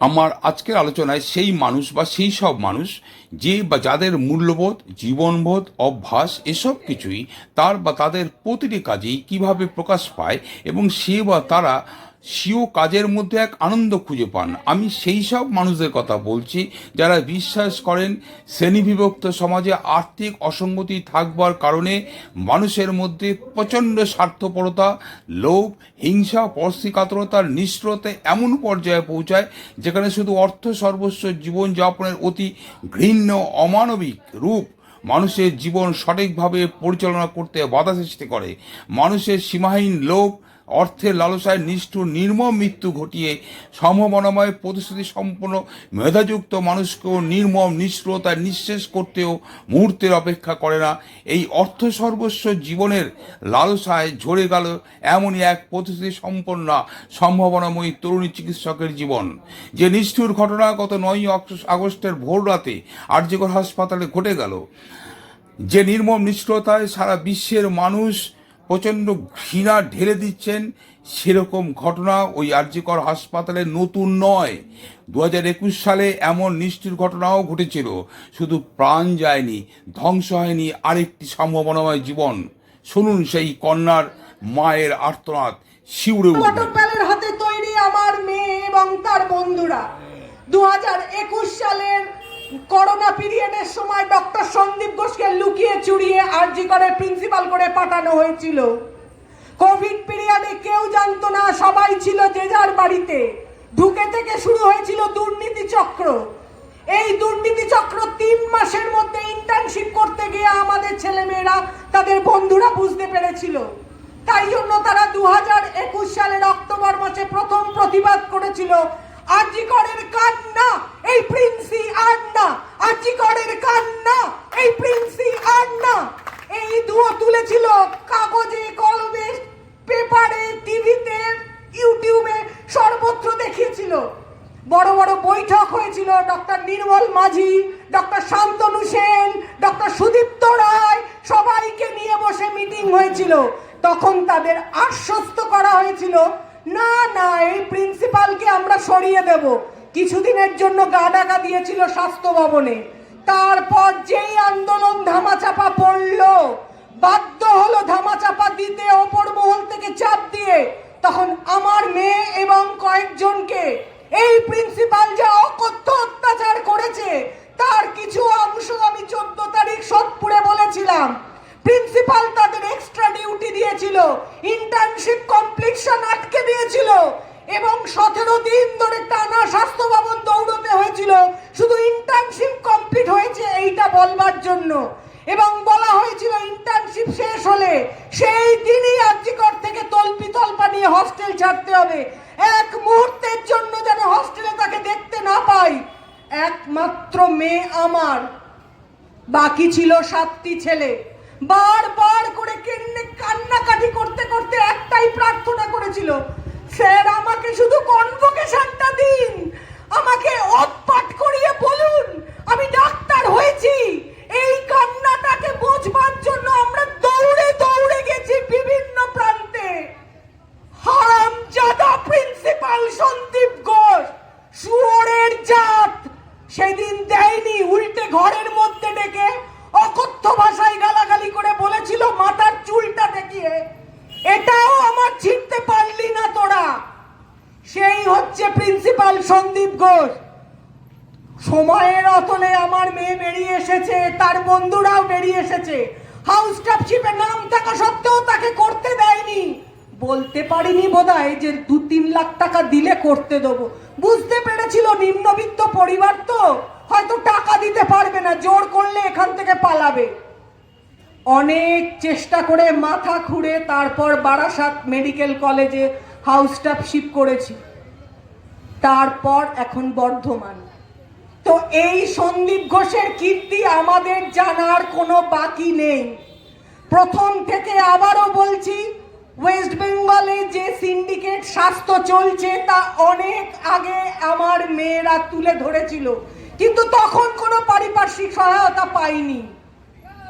আমার আজকের আলোচনায় সেই মানুষ বা সেই সব মানুষ যে বা যাদের মূল্যবোধ, জীবনবোধ, অভ্যাস এসব কিছুই তার বা তাদের প্রতিটি কাজেই কীভাবে প্রকাশ পায় এবং সে বা তারা স্বীয় কাজের মধ্যে এক আনন্দ খুঁজে পান। আমি সেই সব মানুষদের কথা বলছি যারা বিশ্বাস করেন শ্রেণীবিভক্ত সমাজে আর্থিক অসঙ্গতি থাকবার কারণে মানুষের মধ্যে প্রচণ্ড স্বার্থপরতা, লোভ, হিংসা, পরশিকাতরতার নিষ্ঠুরতা এমন পর্যায়ে পৌঁছায় যেখানে শুধু অর্থ সর্বস্ব জীবনযাপনের অতি ঘৃণ্য, অমানবিক রূপ মানুষের জীবন সঠিকভাবে পরিচালনা করতে বাধা সৃষ্টি করে। মানুষের সীমাহীন লোভ অর্থের লালসায় নিষ্ঠুর, নির্মম মৃত্যু ঘটিয়ে সম্ভাবনাময় প্রতিশ্রুতি সম্পন্ন মেধাযুক্ত মানুষকেও নির্মম নিষ্ঠুরতায় নিঃশেষ করতেও মুহূর্তের অপেক্ষা করে না। এই অর্থ সর্বস্ব জীবনের লালসায় ঝরে গেল এমনই এক প্রতিশ্রুতি সম্পন্ন সম্ভাবনাময়ী তরুণী চিকিৎসকের জীবন, যে নিষ্ঠুর ঘটনা গত নয় আগস্টের ভোর রাতে আরজিকর হাসপাতালে ঘটে গেল। যে নির্মম নিষ্ঠুরতায় সারা বিশ্বের মানুষ প্রচণ্ড ঘৃণা ঢেলে দিচ্ছেন। সেরকম ঘটনা ওই আরজিকর হাসপাতালে নতুন নয়। দু হাজার একুশ সালে এমন নিষ্ঠুর ঘটনাও ঘটেছিল। শুধু প্রাণ যায়নি, ধ্বংস হয়নি আরেকটি সম্ভাবনাময় জীবন। শুনুন সেই কন্যার মায়ের আর্তনাদ, শিউরে উঠবে। হাতে তৈরি আমার মেয়ে এবং তার বন্ধুরা। দু সালের করোনা পিরিয়ডের সময় ডক্টর সন্দীপ ঘোষকে লুকিয়ে চুরিয়ে আরজি করে প্রিন্সিপাল করে পাঠানো হয়েছিল। কোভিড পিরিয়ডে কেউ জানতো না সবাই ছিল যে যার বাড়িতে। ঢুকে থেকে শুরু হয়েছিল দুর্নীতি চক্র। এই দুর্নীতি চক্র তিন মাসের মধ্যে ইন্টার্নশিপ করতে গিয়ে আমাদের ছেলেমেয়েরা, তাদের বন্ধুরা বুঝতে পেরেছিল। তাই জন্য তারা দু সালের অক্টোবর মাসে প্রথম প্রতিবাদ করেছিল আজিকরের কান্না, এই প্রিন্সি আর না আজিকরের কান্না, এই প্রিন্সি আর না এই দুয়ো তুলেছিল কাগজে, কলমে, পেপারে, টিভিতে, ইউটিউবে সর্বত্র দেখিয়েছিল। বড় বড় বৈঠক হয়েছিল doctor Nirmal Majhi, doctor Shantanu Sen, doctor Sudipta Roy, সবাইকে নিয়ে বসে মিটিং হয়েছিল। তখন তাদের আশ্বস্ত করা হয়েছিল না না, এই প্রিন্সিপালকে আমরা সরিয়ে দেব। কিছুদিনের জন্য গা ডাকা দিয়েছিল স্বাস্থ্য ভবনে। তারপর যেই আন্দোলন ধামাচাপা পড়ল, বাধ্য হলো ধামাচাপা দিতে অপর মহল থেকে চাপ দিয়ে, তখন আমার মেয়ে এবং কয়েকজনকে এই প্রিন্সিপাল যা অকথ্য অত্যাচার করেছে, তার কিছু অংশ আমি চোদ্দ তারিখ সোদপুরে বলেছিলাম। প্রিন্সিপাল তাদের এক্সট্রা ডিউটি দিয়েছিল ইন্টার্নশিপ কমপ্লিশন আটকে দিয়েছিল, এবং সতেরো দিন ধরে টানা স্বাস্থ্য ভবন দৌড়তে হয়েছিল। শুধু ইন্টার্নশিপ কমপ্লিট হয়েছে এইটা বলবার জন্য। এবং বলা হয়েছিল ইন্টার্নশিপ শেষ হলে সেই দিনই আর্যিকর থেকে তল্পি তল্পা নিয়ে হস্টেল ছাড়তে হবে। এক মুহূর্তের জন্য যেন হস্টেলে তাকে দেখতে না পাই। একমাত্র মেয়ে আমার। বাকি ছিল সাতটি ছেলে। বারবার করে কেন্নে কান্নাকাটি করতে করতে একটাই প্রার্থনা করেছিল, স্যার, আমাকে শুধু কনভোকেশনটা দিন। আমাকে অতপাট করিয়ে বলুন, আমি ডাক্তার হয়েছি। এই কান্নাটাকে বোঝবার জন্য আমরা দৌড়ে দৌড়ে গেছি বিভিন্ন প্রান্তে হারামজাদা প্রিন্সিপাল সন্দীপ ঘোষ শুয়োরের জাত সেদিন দেয়নি উল্টে ঘরের মধ্যে ডেকে অকথ্য ভাষায় গালাগালি করে বলেছিল মাথার চুলটা দেখিয়ে এটাও আমার ছিঁড়তে পারলি না তোরা সেই হচ্ছে প্রিন্সিপাল সন্দীপ ঘোষ সময়ের অতলে আমার মেয়ে বেরিয়ে এসেছে তার বন্ধুরাও বেরিয়ে এসেছে। হাউস স্টাফশিপে নাম থাকা সত্ত্বেও তাকে করতে দেয়নি। বলতে পারিনি বোধহয় যে দু তিন লাখ টাকা দিলে করতে দেবো। বুঝতে পেরেছিল নিম্নবিত্ত পরিবার তো, হয়তো টাকা দিতে পারবে না, জোর করলে এখান থেকে পালাবে। অনেক চেষ্টা করে মাথা খুঁড়ে তারপর বারাসাত মেডিকেল কলেজে হাউস স্টাফশিপ করেছি। তারপর এখন বর্ধমান। তো এই সন্দীপ ঘোষের কীর্তি আমাদের জানার কোনো বাকি নেই। প্রথম থেকে আবারও বলছি ওয়েস্ট বেঙ্গলে যে সিন্ডিকেট স্বাস্থ্য চলছে তা অনেক আগে আমার মেয়েরা তুলে ধরেছিল। কিন্তু তখন কোনো পারিপার্শ্বিক সহায়তা পাইনি।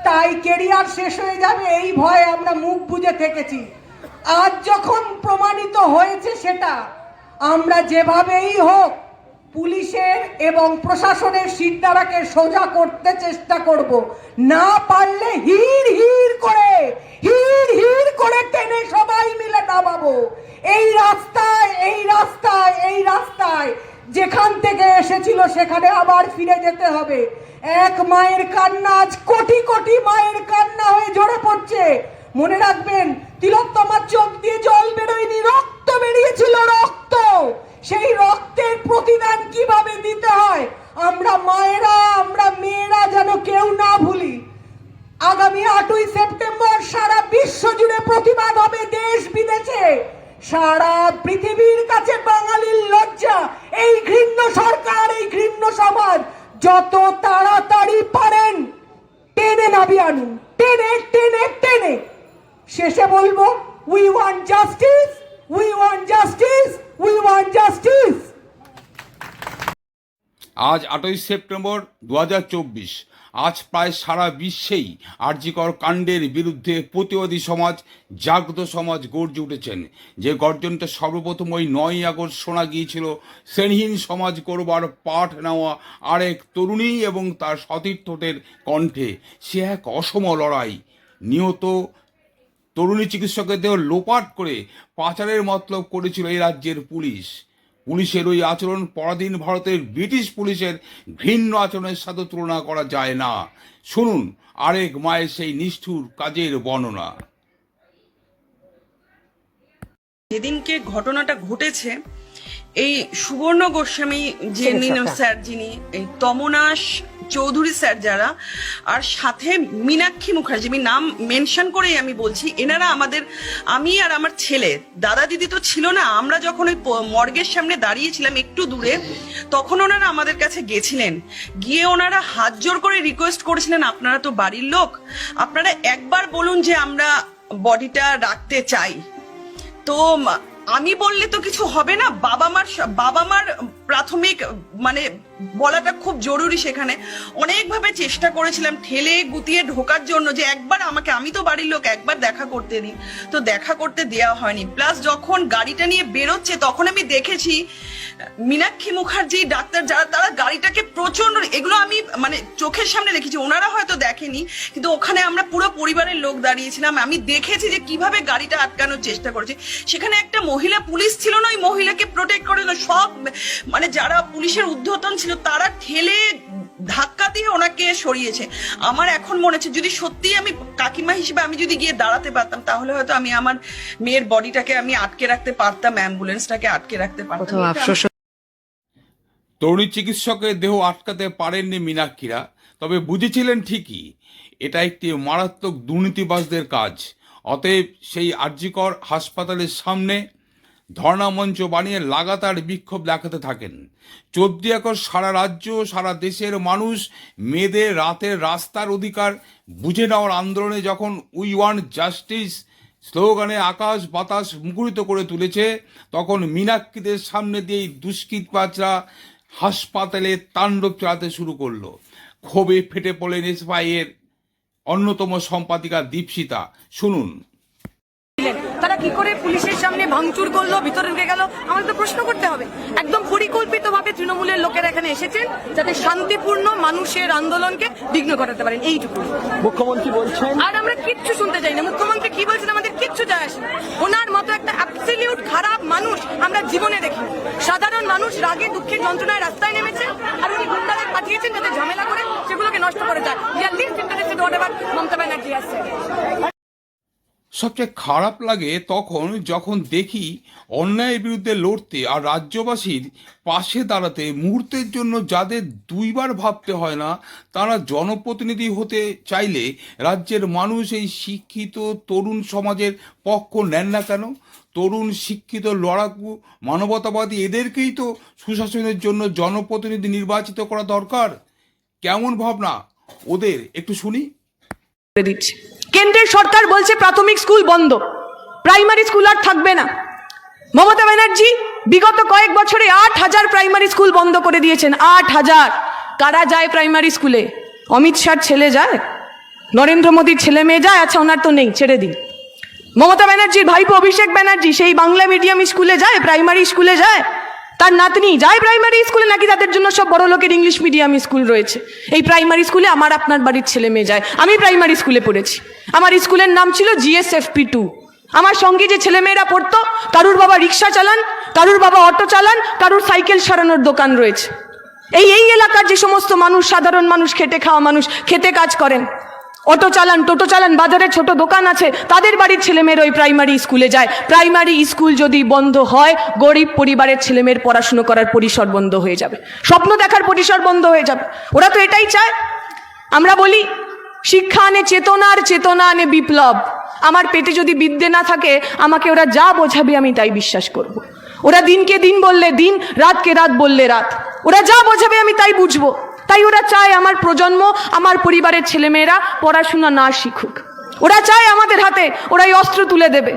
তাই কেরিয়ার শেষ হয়ে যাবে এই ভয়ে আমরা মুখ বুজে থেকেছি। আজ যখন প্রমাণিত হয়েছে সেটা, আমরা যেভাবেই হোক পুলিশের এবং প্রশাসনের সিদ্ধারাকে সোজা করতে চেষ্টা করব। না পারলে হির হির করে হির হির করে টেনে সবাই মিলে নামাবো। এই রাস্তায় এই রাস্তায় এই রাস্তায় যেখান থেকে এসেছিল সেখানে আবার ফিরে যেতে হবে। এক মায়ের কান্না আজ কোটি কোটি মায়ের কান্না হয়ে ঝরে পড়ছে। মনে রাখবেন, তিলোত্তমার চোখ দিয়ে জল বেরোয়নি, রক্ত বেরিয়েছিল, রক্ত। সেই রক্তের প্রতিদান কীভাবে দিতে হয়? আমরা মায়েরা, আমরা মেয়েরা যেন কেউ না ভুলি। আগামী আটই সেপ্টেম্বর সারা বিশ্ব জুড়ে প্রতিবাদ হবে দেশ বিদেশে। সারা পৃথিবীর কাছে বাঙালির লজ্জা। এই ঘৃণ্য সরকার, এই ঘৃণ্য সমাজ, যত তাড়াতাড়ি পারেন, টেনে নাবি আনুন। টেনে টেনে টেনে। শেষে বলব we want justice we want justice we want justice আজ আটই সেপ্টেম্বর দু হাজার চব্বিশ। আজ প্রায় সারা বিশ্বেই আর্যিকর কাণ্ডের বিরুদ্ধে প্রতিবাদী সমাজ, জাগ্রত সমাজ গর্জে উঠেছেন। যে গর্জনটা সর্বপ্রথম ওই নয় আগস্ট শোনা গিয়েছিল শ্রেণীহীন সমাজ করবার পাঠ নেওয়া আরেক তরুণী এবং তার সতীর্থদের কণ্ঠে। সে এক অসম লড়াই নিহত তরুণী চিকিৎসকের দেহ লোপাট করে পাচারের মতলব করেছিল এই রাজ্যের পুলিশ। পুলিশের ওই আচরণ পরাধীন ভারতের ব্রিটিশ পুলিশের ঘৃণ্য আচরণের সাথে তুলনা করা যায় না। শুনুন, আরেক মায়ের সেই নিষ্ঠুর কাজের বর্ণনা। যেদিনকে ঘটনাটা ঘটেছে এই সুবর্ণ গোস্বামী যে নিন- স্যার যিনি এই তমনাশ চৌধুরী স্যার যারা আর সাথে মীনাক্ষী মুখার্জি আমি নাম মেনশন করেই আমি বলছি এনারা আমাদের আমি আর আমার ছেলে দাদা দিদি তো ছিল না আমরা যখন ওই মর্গের সামনে দাঁড়িয়েছিলাম একটু দূরে তখন ওনারা আমাদের কাছে গেছিলেন। গিয়ে ওনারা হাত জোর করে রিকোয়েস্ট করেছিলেন আপনারা তো বাড়ির লোক আপনারা একবার বলুন যে আমরা বডিটা রাখতে চাই। তো আমি বললে তো কিছু হবে না বাবা মার বাবা মার প্রাথমিক মানে বলাটা খুব জরুরি সেখানে। অনেকভাবে চেষ্টা করেছিলাম ঠেলে গুতিয়ে ঢোকার জন্য যে একবার আমাকে, আমি তো বাড়ির লোক, একবার দেখা করতে দিন তো দেখা করতে দেওয়া হয়নি। প্লাস যখন গাড়িটা নিয়ে বেরোচ্ছে, তখন আমি দেখেছি, মীনাক্ষী মুখার্জি, ডাক্তার যারা, তারা গাড়িটাকে প্রচণ্ড এগুলো আমি মানে চোখের সামনে দেখেছি ওনারা হয়তো দেখেনি, কিন্তু ওখানে আমরা পুরো পরিবারের লোক দাঁড়িয়েছিলাম। আমি দেখেছি যে কীভাবে গাড়িটা আটকানোর চেষ্টা করেছে। সেখানে একটা মহিলা, পুলিশ ছিল না, ওই মহিলাকে প্রোটেক্ট করে সব মানে যারা পুলিশের ঊর্ধ্বতন ছিল তারা ঠেলে ধাক্কা দিয়ে ওনাকে সরিয়েছে। আমার এখন মনে হচ্ছে যদি সত্যি আমি কাকিমা হিসেবে আমি যদি গিয়ে দাঁড়াতে পারতাম তাহলে হয়তো আমি আমার মেয়ের বডিটাকে আমি আটকে রাখতে পারতাম অ্যাম্বুলেন্সটাকে আটকে রাখতে পারতাম। তরুণী চিকিৎসকের দেহ আটকাতে পারেননি মীনাক্ষীরা তবে বুঝেছিলেন ঠিকই এটা একটি মারাত্মক দুর্নীতিবাজদের কাজ। অতএব সেই আর্যিকর হাসপাতালের সামনে ধর্ণা মঞ্চ বানিয়ে লাগাতার বিক্ষোভ দেখাতে থাকেন। চোদ্দ একর সারা রাজ্য, সারা দেশের মানুষ মেয়েদের রাতের রাস্তার অধিকার বুঝে নেওয়ার আন্দোলনে যখন উই ওয়ান্ট জাস্টিস স্লোগানে আকাশ বাতাস মুখরিত করে তুলেছে, তখন মীনাক্ষীদের সামনে দিয়েই দুষ্কৃতবাজরা হাসপাতালে তাণ্ডব চালাতে শুরু করল। ক্ষোভে ফেটে পড়লেন এসআইয়ের অন্যতম সম্পাদিকা দীপশিতা। শুনুন। তারা কি করে পুলিশের সামনে ভাঙচুর করল ভিতরে ঢুকে গেল? আমাদের তো প্রশ্ন করতে হবে। একদম পরিকল্পিতভাবে তৃণমূলের লোকেরা এখানে এসেছেন যাতে শান্তিপূর্ণ মানুষের আন্দোলনকে বিঘ্ন ঘটাতে পারেন। এইটুকু। মুখ্যমন্ত্রী বলছেন আর আমরা কিচ্ছু শুনতে চাই না। মুখ্যমন্ত্রী কি বলছেন আমাদের কিচ্ছু যায় আসে ওনার মতো একটা অ্যাবসলিউট খারাপ মানুষ আমরা জীবনে দেখি সাধারণ মানুষ রাগে দুঃখে যন্ত্রণায় রাস্তায় নেমেছে আর উনি গুন্ডাদের পাঠিয়েছেন যাতে ঝামেলা করে সেগুলোকে নষ্ট করে যায়। Year least interested whatever Mamata Banerjee আসছে সবচেয়ে খারাপ লাগে তখন যখন দেখি অন্যায়ের বিরুদ্ধে লড়তে আর রাজ্যবাসীর পাশে দাঁড়াতে মুহূর্তের জন্য যাদের দুইবার ভাবতে হয় না, তারা জনপ্রতিনিধি হতে চাইলে রাজ্যের মানুষ এই শিক্ষিত তরুণ সমাজের পক্ষ নেন না কেন? তরুণ শিক্ষিত লড়াকু মানবতাবাদী এদেরকেই তো সুশাসনের জন্য জনপ্রতিনিধি নির্বাচিত করা দরকার। কেমন ভাবনা? ওদের একটু শুনি। কেন্দ্রের সরকার বলছে প্রাথমিক স্কুল বন্ধ। প্রাইমারি স্কুল আর থাকবে না। মমতা ব্যানার্জি বিগত কয়েক বছরে আট হাজার প্রাইমারি স্কুল বন্ধ করে দিয়েছেন। আট হাজার। কারা যায় প্রাইমারি স্কুলে? অমিত শাহর ছেলে যায়? নরেন্দ্র মোদীর ছেলে মেয়ে যায়? আচ্ছা ওনার তো নেই, ছেড়ে দিন। মমতা ব্যানার্জির ভাইপো অভিষেক ব্যানার্জি সেই বাংলা মিডিয়াম স্কুলে যায়? প্রাইমারি স্কুলে যায়? তার নাতনি যায় প্রাইমারি স্কুলে নাকি তাদের জন্য সব বড় লোকের ইংলিশ মিডিয়াম স্কুল রয়েছে? এই প্রাইমারি স্কুলে আমার আপনার বাড়ির ছেলে মেয়ে যায়। আমি প্রাইমারি স্কুলে পড়েছি। আমার স্কুলের নাম ছিল জিএসএফপি টু আমার সঙ্গে যে ছেলেমেয়েরা পড়তো, কারুর বাবা রিক্সা চালান, কারুর বাবা অটো চালান, কারুর সাইকেল সারানোর দোকান রয়েছে। এই এই এলাকার যে সমস্ত মানুষ, সাধারণ মানুষ, খেটে খাওয়া মানুষ, খেতে কাজ করেন, অটো চালান, টোটো চালান, বাজারে ছোট দোকান আছে, তাদের বাড়ির ছেলেমেয়ের ওই প্রাইমারি স্কুলে যায়। প্রাইমারি স্কুল যদি বন্ধ হয়, গরিব পরিবারের ছেলেমেয়ের পড়াশুনো করার পরিসর বন্ধ হয়ে যাবে। স্বপ্ন দেখার পরিসর বন্ধ হয়ে যাবে। ওরা তো এটাই চায়। আমরা বলি শিক্ষা আনে চেতনার চেতনা আনে বিপ্লব। আমার পেটে যদি বিদ্যে না থাকে, আমাকে ওরা যা বোঝাবে আমি তাই বিশ্বাস করব। ওরা দিনকে দিন বললে দিন, রাতকে রাত বললে রাত। ওরা যা বোঝাবে আমি তাই বুঝব। তাই ওরা চায় আমার প্রজন্ম, আমার পরিবারের ছেলেমেয়েরা পড়াশোনা না শিখুক। ওরা চায় আমাদের হাতে ওরাই অস্ত্র তুলে দেবে।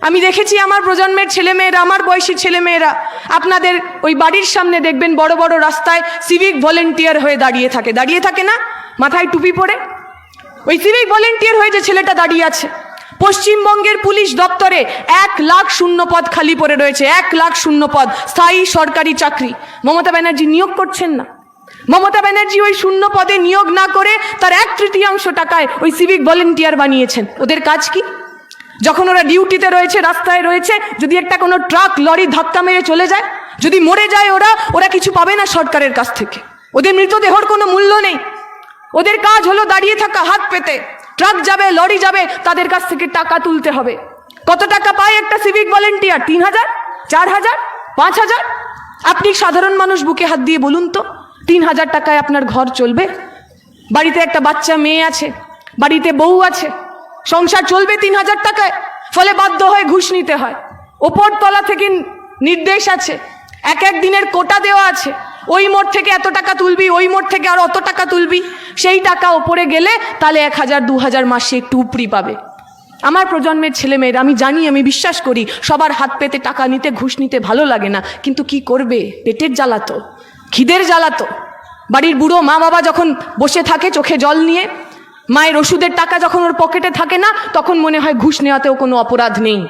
আমি দেখেছি আমার প্রজন্মের ছেলেমেয়েরা, আমার বয়সী ছেলেমেয়েরা, আপনাদের ওই বাড়ির সামনে দেখবেন বড় বড় রাস্তায় সিভিক ভলেন্টিয়ার হয়ে দাঁড়িয়ে থাকে। দাঁড়িয়ে থাকে না? মাথায় টুপি পরে? ওই সিভিক ভলেন্টিয়ার হয়ে যে ছেলেটা দাঁড়িয়ে আছে, পশ্চিমবঙ্গের পুলিশ দপ্তরে এক লাখ শূন্য পদ খালি পড়ে রয়েছে, এক লাখ শূন্য পদ, স্থায়ী সরকারি চাকরি। মমতা ব্যানার্জি নিয়োগ করছেন না। মমতা ব্যানার্জি ওই শূন্য পদে নিয়োগ না করে তার এক তৃতীয়াংশ টাকায় ওই সিভিক ভলেন্টিয়ার বানিয়েছেন। ওদের কাজ কি? যখন ওরা ডিউটিতে রয়েছে, রাস্তায় রয়েছে, যদি একটা কোনো ট্রাক, লরি ধাক্কা মেরে চলে যায়, যদি মরে যায় ওরা ওরা কিছু পাবে না সরকারের কাছ থেকে। ওদের মৃতদেহর কোনো মূল্য নেই। ওদের কাজ হলো দাঁড়িয়ে থাকা, হাত পেতে। ট্রাক যাবে, লরি যাবে, তাদের কাছ থেকে টাকা তুলতে হবে। কত টাকা পায় একটা সিভিক ভলেন্টিয়ার? তিন হাজার? চার হাজার? পাঁচ হাজার? আপনি সাধারণ মানুষ, বুকে হাত দিয়ে বলুন তো, তিন হাজার টাকায় আপনার ঘর চলবে? বাড়িতে একটা বাচ্চা মেয়ে আছে, বাড়িতে বউ আছে, সংসার চলবে তিন হাজার টাকায়, ফলে বাধ্য হয়ে ঘুষ নিতে হয়। ওপর তলা থেকে নির্দেশ আছে, এক এক দিনের কোটা দেওয়া আছে। ওই মোড় থেকে এত টাকা তুলবি, ওই মোড় থেকে আর অত টাকা তুলবি, সেই টাকা ওপরে গেলে তাহলে এক হাজার, দু হাজার মাসে একটু উপরি পাবে। আমার প্রজন্মের ছেলেমেয়েরা আমি জানি, আমি বিশ্বাস করি, সবার হাত পেতে টাকা নিতে, ঘুষ নিতে ভালো লাগে না, কিন্তু কি করবে? পেটের জ্বালাতো খিদের জ্বালাতো বাড়ির বুড়ো মা বাবা যখন বসে থাকে চোখে জল নিয়ে, মায়ের ওষুধের টাকা যখন ওর পকেটে থাকে না, তখন মনে হয় ঘুষ নেওয়াতেও কোনো অপরাধ নেই।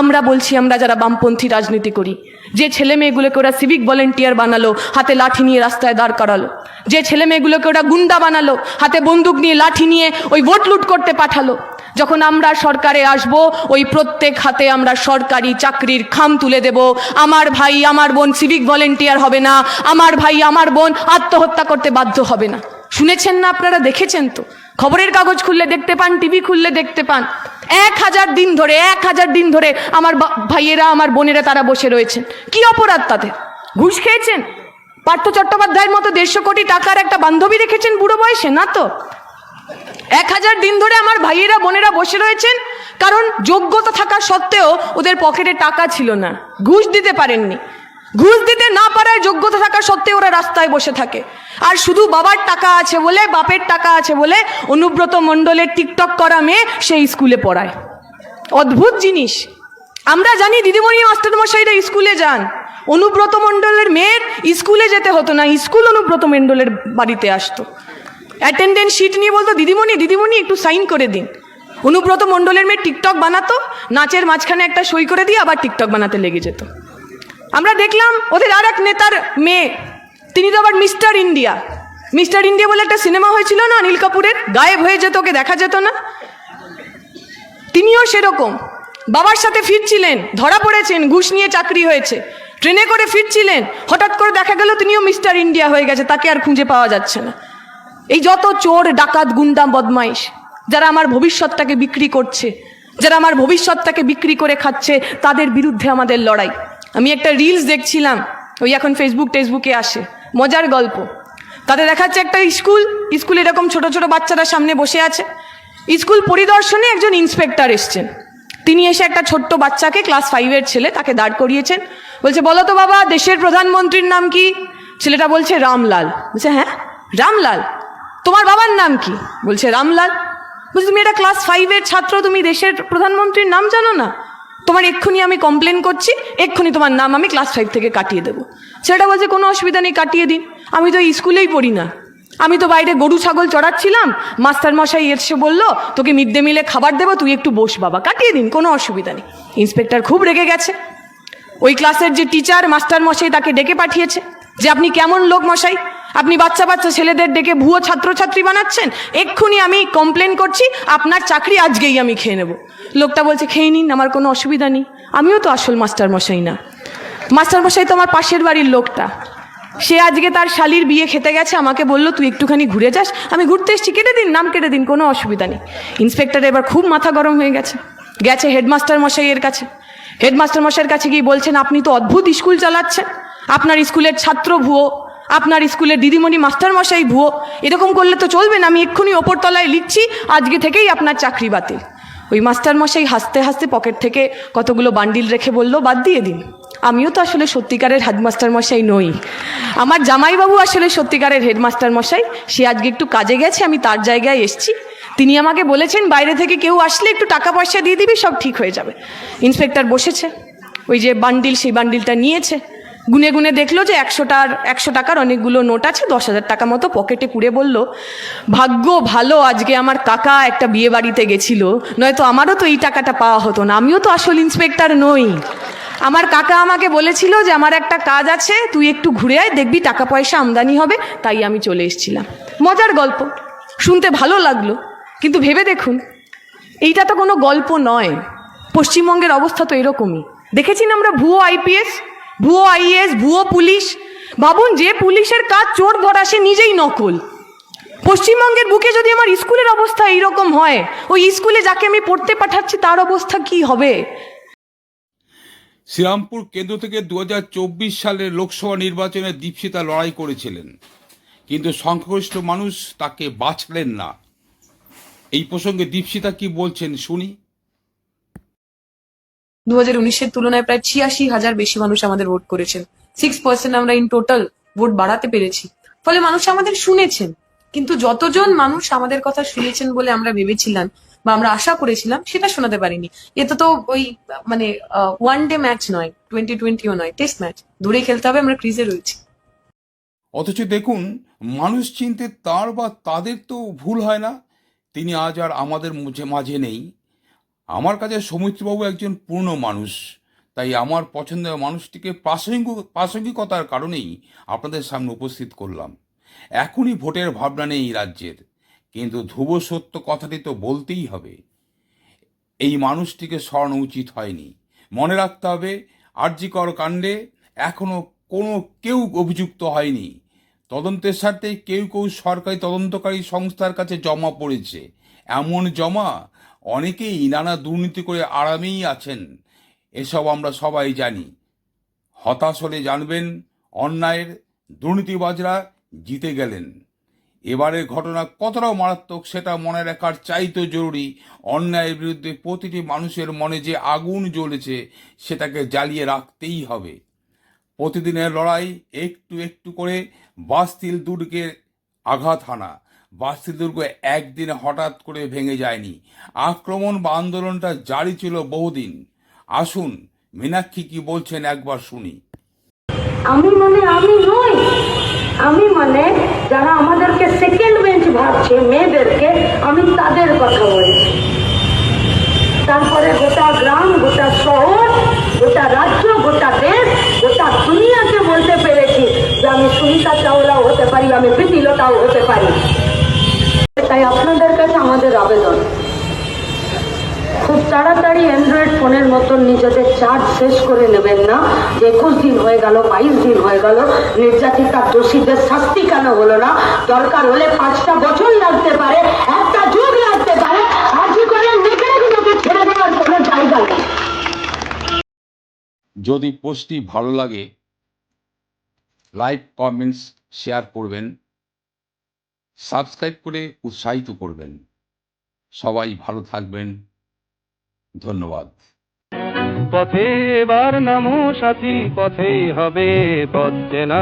আমরা বলছি, আমরা যারা বামপন্থী রাজনীতি করি, যে ছেলে মেয়েগুলোকে ওরা সিভিক ভলেন্টিয়ার বানালো, হাতে লাঠি নিয়ে রাস্তায় দাঁড় করালো, যে ছেলে মেয়েগুলোকে ওরা গুন্ডা বানালো, হাতে বন্দুক নিয়ে লাঠি নিয়ে ওই ভোট লুট করতে পাঠালো, যখন আমরা সরকারে আসব, ওই প্রত্যেক হাতে আমরা সরকারি চাকরির খাম তুলে দেব, আমার ভাই, আমার বোন সিভিক ভলেন্টিয়ার হবে না, আমার ভাই, আমার বোন আত্মহত্যা করতে বাধ্য হবে না। শুনেছেন না আপনারা, দেখেছেন তো? খবরের কাগজ খুললে দেখতে পান টিভি খুললে দেখতে পান। এক হাজার দিন ধরে, এক হাজার দিন ধরে আমার ভাইয়েরা, আমার বোনেরা তারা বসে রয়েছেন। কি অপরাধ তাদের? ঘুষ খেয়েছেন? পার্থ চট্টোপাধ্যায়ের মতো দেড়শো কোটি টাকার একটা বান্ধবী রেখেছেন বুড়ো বয়সে, না তো? এক হাজার দিন ধরে আমার ভাইয়েরা, বোনেরা বসে রয়েছেন, কারণ যোগ্যতা থাকা সত্ত্বেও ওদের পকেটে টাকা ছিল না। ঘুষ দিতে পারেননি। ঘুষ দিতে না পারায় যোগ্যতা থাকা সত্ত্বেও ওরা রাস্তায় বসে থাকে। আর শুধু বাবার টাকা আছে বলে, বাপের টাকা আছে বলে অনুব্রত মণ্ডলের টিকটক করা মেয়ে সেই স্কুলে পড়ায়। অদ্ভুত জিনিস। আমরা জানি দিদিমণি মাস্টারমশাইরা স্কুলে যান। অনুব্রত মণ্ডলের মেয়ের স্কুলে যেতে হতো না, স্কুল অনুব্রত মণ্ডলের বাড়িতে আসতো। অ্যাটেন্ডেন্স শিট নিয়ে বলতো, দিদিমণি দিদিমণি, একটু সাইন করে দিন। অনুব্রত মণ্ডলের মেয়ে টিকটক বানাতো, নাচের মাঝখানে একটা সই করে দিয়ে আবার টিকটক বানাতে লেগে যেত। আমরা দেখলাম ওদের আর এক নেতার মেয়ে। তিনি তো আবার মিস্টার ইন্ডিয়া। মিস্টার ইন্ডিয়া বলে একটা সিনেমা হয়েছিল না অনিল কাপুরের? গায়েব হয়ে যেত, ওকে দেখা যেত না। তিনিও সেরকম। বাবার সাথে ফিরছিলেন, ধরা পড়েছেন, ঘুষ নিয়ে চাকরি হয়েছে। ট্রেনে করে ফিরছিলেন, হঠাৎ করে দেখা গেল তিনিও মিস্টার ইন্ডিয়া হয়ে গেছে, তাকে আর খুঁজে পাওয়া যাচ্ছে না। এই যত চোর, ডাকাত গুন্ডা বদমাইশ, যারা আমার ভবিষ্যৎটাকে বিক্রি করছে, যারা আমার ভবিষ্যৎটাকে বিক্রি করে খাচ্ছে, তাদের বিরুদ্ধে আমাদের লড়াই। আমি একটা রিলস দেখছিলাম, ওই এখন ফেসবুক টেসবুকে আসে। মজার গল্প। তাতে দেখাচ্ছে একটা স্কুল স্কুল এরকম ছোট ছোট বাচ্চারা সামনে বসে আছে। স্কুল পরিদর্শনে একজন ইন্সপেক্টর এসছেন। তিনি এসে একটা ছোট্ট বাচ্চাকে ক্লাস ফাইভের ছেলে তাকে দাঁড় করিয়েছেন। বলছে, বলো তো বাবা, দেশের প্রধানমন্ত্রীর নাম কি? ছেলেটা বলছে, রামলাল। বলছে হ্যাঁ রামলাল। তোমার বাবার নাম কি? বলছে, রামলাল। বলছে, তুমি এটা ক্লাস ফাইভের ছাত্র, তুমি দেশের প্রধানমন্ত্রীর নাম জানো না? তোমার এক্ষুনি আমি কমপ্লেন করছি, এক্ষুনি তোমার নাম আমি ক্লাস ফাইভ থেকে কাটিয়ে দেবো। ছেলেটা বলছে, কোনো অসুবিধা নেই, কাটিয়ে দিন। আমি তো স্কুলেই পড়ি না। আমি তো বাইরে গরু, ছাগল চড়াচ্ছিলাম। মাস্টার মশাই এসে বলল, তোকে মিড ডে মিলে খাবার দেবো, তুই একটু বস বাবা, কাটিয়ে দিন, কোনো অসুবিধা নেই। ইন্সপেক্টর খুব রেগে গেছে। ওই ক্লাসের যে টিচার মাস্টার মশাই তাকে ডেকে পাঠিয়েছে যে, আপনি কেমন লোক মশাই? আপনি বাচ্চা বাচ্চা ছেলেদের ডেকে ভুয়ো ছাত্রছাত্রী বানাচ্ছেন? এক্ষুনি আমি কমপ্লেন করছি, আপনার চাকরি আজকেই আমি খেয়ে নেব। লোকটা বলছে, খেয়ে নিন, আমার কোনো অসুবিধা নেই। আমিও তো আসল মাস্টার মশাই না। মাস্টার মশাই তো আমার পাশের বাড়ির লোকটা। সে আজকে তার শালির বিয়ে খেতে গেছে, আমাকে বলল, তুই একটুখানি ঘুরে যাস। আমি ঘুরতে এসেছি, কেটে দিন, নাম কেটে দিন, কোনো অসুবিধা নেই। ইন্সপেক্টর এবার খুব মাথা গরম হয়ে গেছে। গেছে হেডমাস্টার মশাইয়ের কাছে। হেডমাস্টার মশাইয়ের কাছে গিয়ে বলছেন, আপনি তো অদ্ভুত স্কুল চালাচ্ছেন। আপনার স্কুলের ছাত্র ভুয়ো আপনার স্কুলের দিদিমণি মাস্টার মশাই ভুয়ো, এরকম করলে তো চলবে না। আমি এক্ষুনি ওপরতলায় লিখছি, আজকে থেকেই আপনার চাকরি বাতিল। ওই মাস্টার মশাই হাসতে হাসতে পকেট থেকে কতগুলো বান্ডিল রেখে বলল, বাদ দিয়ে দিন। আমিও তো আসলে সত্যিকারের হেডমাস্টার মশাই নই। আমার জামাইবাবু আসলে সত্যিকারের হেডমাস্টার মশাই সে আজকে একটু কাজে গেছে, আমি তার জায়গায় এসছি। তিনি আমাকে বলেছেন, বাইরে থেকে কেউ আসলে একটু টাকা পয়সা দিয়ে দিবি, সব ঠিক হয়ে যাবে। ইন্সপেক্টর বসেছে। ওই যে বান্ডিল, সেই বান্ডিলটা নিয়েছে। গুনে গুনে দেখল যে একশোটার, একশো টাকার অনেকগুলো নোট আছে দশ হাজার টাকা মতো পকেটে পুড়ে বলল, ভাগ্য ভালো, আজকে আমার কাকা একটা বিয়ে বাড়িতে গেছিল, নয়তো আমারও তো এই টাকাটা পাওয়া হতো না, আমিও তো আসল ইন্সপেক্টর নই। আমার কাকা আমাকে বলেছিল যে, আমার একটা কাজ আছে, তুই একটু ঘুরে আয়, দেখবি টাকা পয়সা আমদানি হবে। তাই আমি চলে এসেছিলাম। মজার গল্প, শুনতে ভালো লাগল, কিন্তু ভেবে দেখুন, এইটা তো কোনো গল্প নয়। পশ্চিমবঙ্গের অবস্থা তো এরকমই। দেখেছি না আমরা ভুয়ো আইপিএস ভুয়ো আইএস, ভুয়ো পুলিশ। ভাবুন, যে পুলিশের কাজ চোর ধরা, সে নিজেই নকল। পশ্চিমবঙ্গের বুকে যদি আমার স্কুলের অবস্থা এইরকম হয়, ওই স্কুলে যাকে আমি পড়তে পাঠাচ্ছি, তার অবস্থা কি হবে? শ্রীরামপুর কেন্দ্র থেকে দু হাজার চব্বিশ সালের লোকসভা নির্বাচনে দীপশিতা লড়াই করেছিলেন। কিন্তু সংখ্যাগরিষ্ঠ মানুষ তাকে বাঁচলেন না। এই প্রসঙ্গে দীপশিতা কি বলছেন শুনি। দু উনিশের তুলনায় প্রায় ছিয়াশি হাজার বেশি মানুষ আমাদের ভোট করেছেন। সিক্স পার্সেন্ট আমরা ইন টোটাল ভোট বাড়াতে পেরেছি। ফলে মানুষ আমাদের শুনেছেন। কিন্তু যতজন মানুষ আমাদের কথা শুনেছেন বলে আমরা ভেবেছিলাম বা আমরা আশা করেছিলাম, সেটা শোনাতে পারিনি। এতে তো ওই মানে ওয়ান ডে ম্যাচ নয় টোয়েন্টি টোয়েন্টিও নয় টেস্ট ম্যাচ দূরে খেলতে হবে, আমরা ক্রিজে রয়েছি। অথচ দেখুন, মানুষ চিনতে তার বা তাদের তো ভুল হয় না। তিনি আজ আর আমাদের মাঝে নেই। আমার কাছে সৌমিত্রবাবু একজন পূর্ণ মানুষ, তাই আমার পছন্দের মানুষটিকে প্রাসঙ্গিক, প্রাসঙ্গিকতার কারণেই আপনাদের সামনে উপস্থিত করলাম। এখনই ভোটের ভাবনা নেই রাজ্যের, কিন্তু ধ্রুব সত্য কথাটি তো বলতেই হবে। এই মানুষটিকে সরানো উচিত হয়নি। মনে রাখতে হবে আর্যিকর কাণ্ডে এখনও কোনো কেউ অভিযুক্ত হয়নি। তদন্তের স্বার্থে কেউ কেউ সরকারি তদন্তকারী সংস্থার কাছে জমা পড়েছে। এমন জমা অনেকেই নানা দুর্নীতি করে আরামেই আছেন। এসব আমরা সবাই জানি। হতাশ হলে জানবেন, অন্যায়ের দুর্নীতিবাজরা জিতে গেলেন। এবারের ঘটনা কতটা মারাত্মক সেটা মনে রাখার চাইতে জরুরি। অন্যায়ের বিরুদ্ধে প্রতিটি মানুষের মনে যে আগুন জ্বলেছে, সেটাকে জ্বালিয়ে রাখতেই হবে। প্রতিদিনের লড়াই একটু একটু করে বাস্তিল দুর্গে আঘাত হানা। বাস্তিল দুর্গ একদিনে হঠাৎ করে ভেঙে যায়নি। আক্রমণ বা আন্দোলনটা জারি ছিল বহুদিন। আসুন, মীনাক্ষী কি বলছেন একবার শুনি। আমি মানে আমি নই। আমি মানে যারা আমাদেরকে সেকেন্ড বেঞ্চ ভাবছে, মেয়েদেরকে, আমি তাদের কথা বলছি। তারপরে গোটা গ্রাম, গোটা শহর, গোটা রাজ্য, গোটা দেশ, গোটা দুনিয়াকে বলতে পেরেছি যে আমি সুনিতা চাওলাও হতে পারি, আমি প্রীতিলতাও হতে পারি। তাই আপনাদের কাছে আমাদের আবেদন। খুব তাড়াতাড়ি অ্যান্ড্রয়েড ফোনের মতন নিজেদের চার্জ শেষ করে নেবেন না। যে একুশ দিন হয়ে গেল, বাইশ দিন হয়ে গেল, নির্যাতিতা দোষীদের শাস্তি কেন হলো না? দরকার হলে পাঁচটা বছর লাগতে পারে, একটা যুগ লাগতে পারে। আজই করে মেয়েগুলোকে ছেড়ে দেওয়ার কোনো জায়গা নেই। যদি পোস্টটি ভালো লাগে লাইক কমেন্টস শেয়ার করবেন। সাবস্ক্রাইব করে উৎসাহিত করবেন। সবাই ভালো থাকবেন। ধন্যবাদ। পথে এবার নামো সাথী, পথেই হবে পথ চেনা।